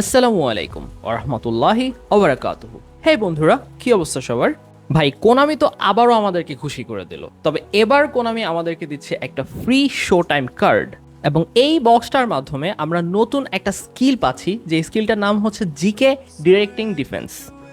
আসসালামু আলাইকুম ওরহমতুল্লাহি ওবরাকাতুহু। হে বন্ধুরা, কি অবস্থা সবার? ভাই, কোনামি তো আবারও আমাদেরকে খুশি করে দিল। তবে এবার কোনামি আমাদেরকে দিচ্ছে একটা ফ্রি শো টাইম কার্ড এবং এই বক্সটার মাধ্যমে আমরা নতুন একটা স্কিল পাচ্ছি, যে স্কিলটার নাম হচ্ছে জিকে ডিরেক্টিং ডিফেন্স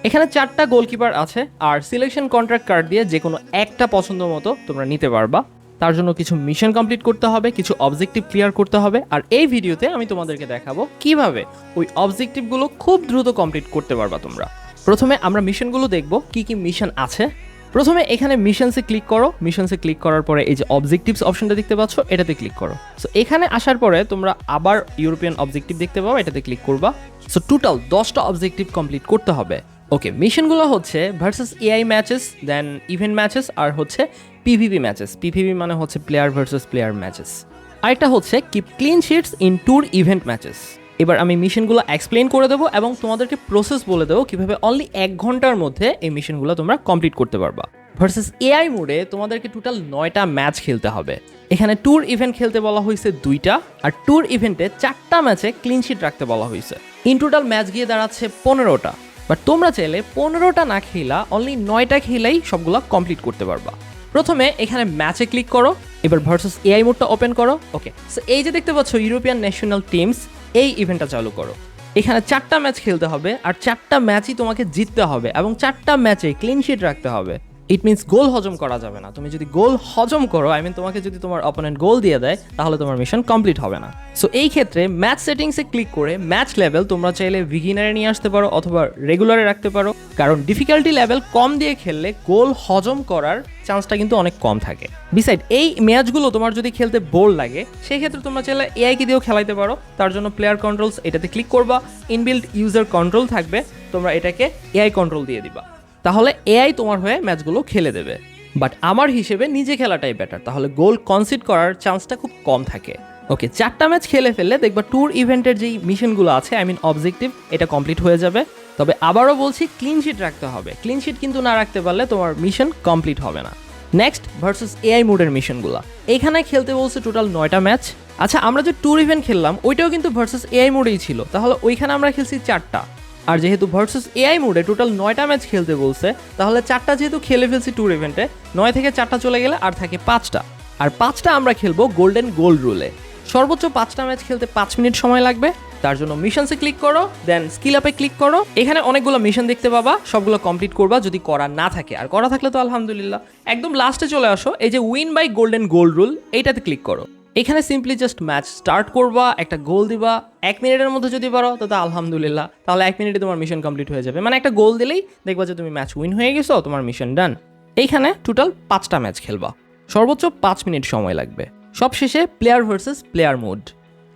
এখানে চারটা গোলকিপার আছে, আর সিলেকশন কন্ট্রাক্ট কার্ড দিয়ে যে কোনো একটা পছন্দ মতো তোমরা নিতে পারবা। তার জন্য কিছু মিশন কমপ্লিট করতে হবে, কিছু অবজেক্টিভ ক্লিয়ার করতে হবে। আর এই ভিডিওতে আমি তোমাদেরকে দেখাবো কীভাবে ওই অবজেক্টিভগুলো খুব দ্রুত কমপ্লিট করতে পারবা তোমরা। প্রথমে আমরা মিশনগুলো দেখব, কি কি মিশন আছে। প্রথমে এখানে মিশনসে ক্লিক করো। মিশনসে ক্লিক করার পরে এই যে অবজেক্টিভস অপশনটা দেখতে পাচ্ছ, এটাতে ক্লিক করো। সো এখানে আসার পরে তোমরা আবার ইউরোপিয়ান অবজেক্টিভ দেখতে পাবো এটাতে ক্লিক করবা। সো টোটাল দশটা অবজেক্টিভ কমপ্লিট করতে হবে। ওকে মিশনগুলো হচ্ছে versus AI matches then event matches আর হচ্ছে পিভিপি ম্যাচেস পিভিপি মানে হচ্ছে প্লেয়ার ভার্সেস প্লেয়ার ম্যাচেস আরেকটা হচ্ছে keep clean sheets in tour event matches এবার আমি মিশনগুলো এক্সপ্লেন করে দেবো এবং তোমাদেরকে প্রসেস বলে দেবো কীভাবে অনলি এক ঘণ্টার মধ্যে এই মিশনগুলো তোমরা কমপ্লিট করতে পারবা। ভার্সেস এআই মোডে তোমাদেরকে টোটাল নয়টা ম্যাচ খেলতে হবে। এখানে ট্যুর ইভেন্ট খেলতে বলা হয়েছে দুইটা, আর ট্যুর ইভেন্টে চারটা ম্যাচে ক্লিন শিট রাখতে বলা হয়েছে। ইন টোটাল ম্যাচ গিয়ে দাঁড়াচ্ছে পনেরোটা। বাট তোমরা চাইলে পনেরোটা না খেলা অনলি নয়টা খেলাই সবগুলো কমপ্লিট করতে পারবা। প্রথমে এখানে ম্যাচে ক্লিক করো, এবার ভার্সেস এআই মোডটা ওপেন করো ওকে সো এই যে দেখতে পাচ্ছ ইউরোপিয়ান ন্যাশনাল টিমস এই ইভেন্টটা চালু করো। এখানে চারটা ম্যাচ খেলতে হবে, আর চারটা ম্যাচই তোমাকে জিততে হবে, এবং চারটা ম্যাচে ক্লিন শিট রাখতে হবে। ইট মিনস গোল হজম করা যাবে না। তুমি যদি গোল হজম করো আই মিন তোমাকে যদি তোমার অপোনেন্ট গোল দিয়ে দেয়, তাহলে তোমার মিশন কমপ্লিট হবে না। সো এই ক্ষেত্রে ম্যাচ সেটিংসে ক্লিক করে ম্যাচ লেভেল তোমরা চাইলে বিগিনারে নিয়ে আসতে পারো অথবা রেগুলারে রাখতে পারো। কারণ ডিফিকাল্টি লেভেল কম দিয়ে খেললে গোল হজম করার চান্সটা কিন্তু অনেক কম থাকে। বিসাইড এই ম্যাচগুলো তোমার যদি খেলতে বোর লাগে সেই ক্ষেত্রে তোমরা চাইলে এআই কে দিয়েও খেলাইতে পারো। তার জন্য প্লেয়ার কন্ট্রোলস এটাতে ক্লিক করবা। ইনবিল্ড ইউজার কন্ট্রোল থাকবে। তোমরা এটাকে এআই কন্ট্রোল দিয়ে দিবা। তাহলে এআই তোমার হয়ে ম্যাচগুলো খেলে দেবে। বাট আমার হিসেবে নিজে খেলাটাই বেটার তাহলে গোল কনসিড করার চান্সটা খুব কম থাকে। ওকে চারটা ম্যাচ খেলে ফেললে দেখবা ট্যুর ইভেন্টের যেই মিশনগুলো আছে আই মিন অবজেক্টিভ এটা কমপ্লিট হয়ে যাবে। তবে আবারও বলছি ক্লিন শিট রাখতে হবে। ক্লিন শিট কিন্তু না রাখতে পারলে তোমার মিশন কমপ্লিট হবে না। নেক্সট ভার্সেস এআই মোডের মিশনগুলো এইখানে খেলতে বলছে টোটাল নয়টা ম্যাচ আচ্ছা আমরা যে ট্যুর ইভেন্ট খেললাম, ওইটাও কিন্তু ভার্সেস এআই মোডেই ছিল। তাহলে ওইখানে আমরা খেলছি চারটা। আর যেহেতু ভার্সেস এআই মোডে টোটাল নয়টা ম্যাচ খেলতে বলছে, তাহলে চারটা যেহেতু খেলে ফেলছি ট্যুর ইভেন্টে নয় থেকে চারটা চলে গেলে আর থাকে পাঁচটা। আর পাঁচটা আমরা খেলব গোল্ডেন গোল্ড রুলে সর্বোচ্চ পাঁচটা ম্যাচ খেলতে পাঁচ মিনিট সময় লাগবে, তার জন্য মিশনসে ক্লিক করো দেন স্কিল আপে ক্লিক করো। এখানে অনেকগুলো মিশন দেখতে পাবা, সবগুলো কমপ্লিট করবা যদি করা না থাকে। আর করা থাকলে তো আলহামদুলিল্লাহ। একদম লাস্টে চলে আসো, এই যে win by golden gold rule এইটাতে ক্লিক করো। এখানে সিম্পলি জাস্ট ম্যাচ স্টার্ট করবা, একটা গোল দিবা, এক মিনিটের মধ্যে যদি পারো, তো তা আলহামদুলিল্লাহ। তাহলে এক মিনিটে তোমার মিশন কমপ্লিট হয়ে যাবে। মানে একটা গোল দিলেই দেখবা যে তুমি ম্যাচ উইন হয়ে গেছো, তোমার মিশন ডান এইখানে টোটাল পাঁচটা ম্যাচ খেলবা। সর্বোচ্চ পাঁচ মিনিট সময় লাগবে। সবশেষে প্লেয়ার ভার্সেস প্লেয়ার মোড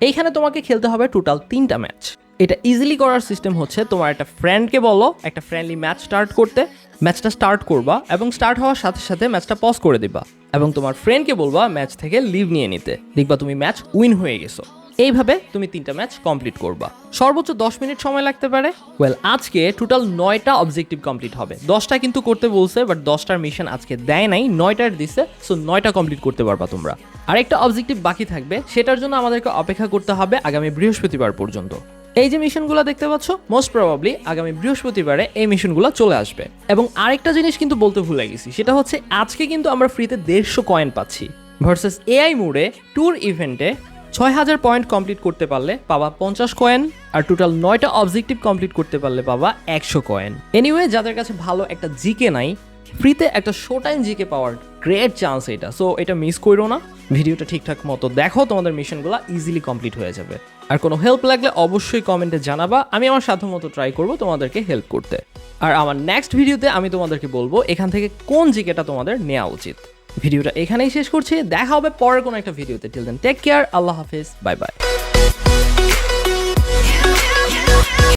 এইখানে তোমাকে খেলতে হবে টোটাল তিনটা ম্যাচ এটা ইজিলি করার সিস্টেম হচ্ছে তোমার একটা ফ্রেন্ডকে বলো, একটা ফ্রেন্ডলি ম্যাচ স্টার্ট করতে। ম্যাচটা স্টার্ট করবা এবং স্টার্ট হওয়ার সাথে সাথে ম্যাচটা পজ করে দিবা। এবং তোমার ফ্রেন্ডকে বলবা ম্যাচ থেকে লিভ নিয়ে নিতে। দেখবা তুমি ম্যাচ উইন হয়ে গেছো। এইভাবে তুমি তিনটা ম্যাচ কমপ্লিট করবা। সর্বোচ্চ দশ মিনিট সময় লাগতে পারে। ওয়েল আজকে টোটাল নয়টা অবজেক্টিভ কমপ্লিট হবে। দশটা কিন্তু করতে বলছে বাট দশটার মিশন আজকে দেয় নাই, নয়টার দিছে সো নয়টা কমপ্লিট করতে পারবা তোমরা। আরেকটা অবজেক্টিভ বাকি থাকবে, সেটার জন্য আমাদেরকে অপেক্ষা করতে হবে আগামী বৃহস্পতিবার পর্যন্ত। এই যে মিশনগুলো দেখতে পাচ্ছ মোস্ট প্রবাবলি আগামী বৃহস্পতিবারে এই মিশনগুলো চলে আসবে। এবং আরেকটা জিনিস কিন্তু বলতে ভুলে গেছি, সেটা হচ্ছে আজকে কিন্তু আমরা ফ্রিতে দেড়শো কয়েন পাচ্ছি। ভার্সেস এআই মোডে ট্যুর ইভেন্টে ছয় হাজার পয়েন্ট কমপ্লিট করতে পারলে পাবা পঞ্চাশ কয়েন আর টোটাল নয়টা অবজেক্টিভ কমপ্লিট করতে পারলে পাবা একশো কয়েন এনিওয়ে যাদের কাছে ভালো একটা জিকে নাই ফ্রিতে একটা শো টাইম জিকে পাওয়ার গ্রেট চান্স এটা। সো এটা মিস করো না, ভিডিওটা ঠিকঠাক মতো দেখো, তোমাদের মিশনগুলো ইজিলি কমপ্লিট হয়ে যাবে। আর কোনো হেল্প লাগলে অবশ্যই কমেন্টে জানাবা। আমি আমার সাধ্য মতো ট্রাই করব তোমাদেরকে হেল্প করতে। আর আমার নেক্সট ভিডিওতে আমি তোমাদেরকে বলব এখান থেকে কোন জিকেটা তোমাদের নেওয়া উচিত। ভিডিওটা এখানেই শেষ করছি। দেখা হবে পরের কোনো একটা ভিডিওতে টিল দেন টেক কেয়ার আল্লাহ হাফিজ বাই বাই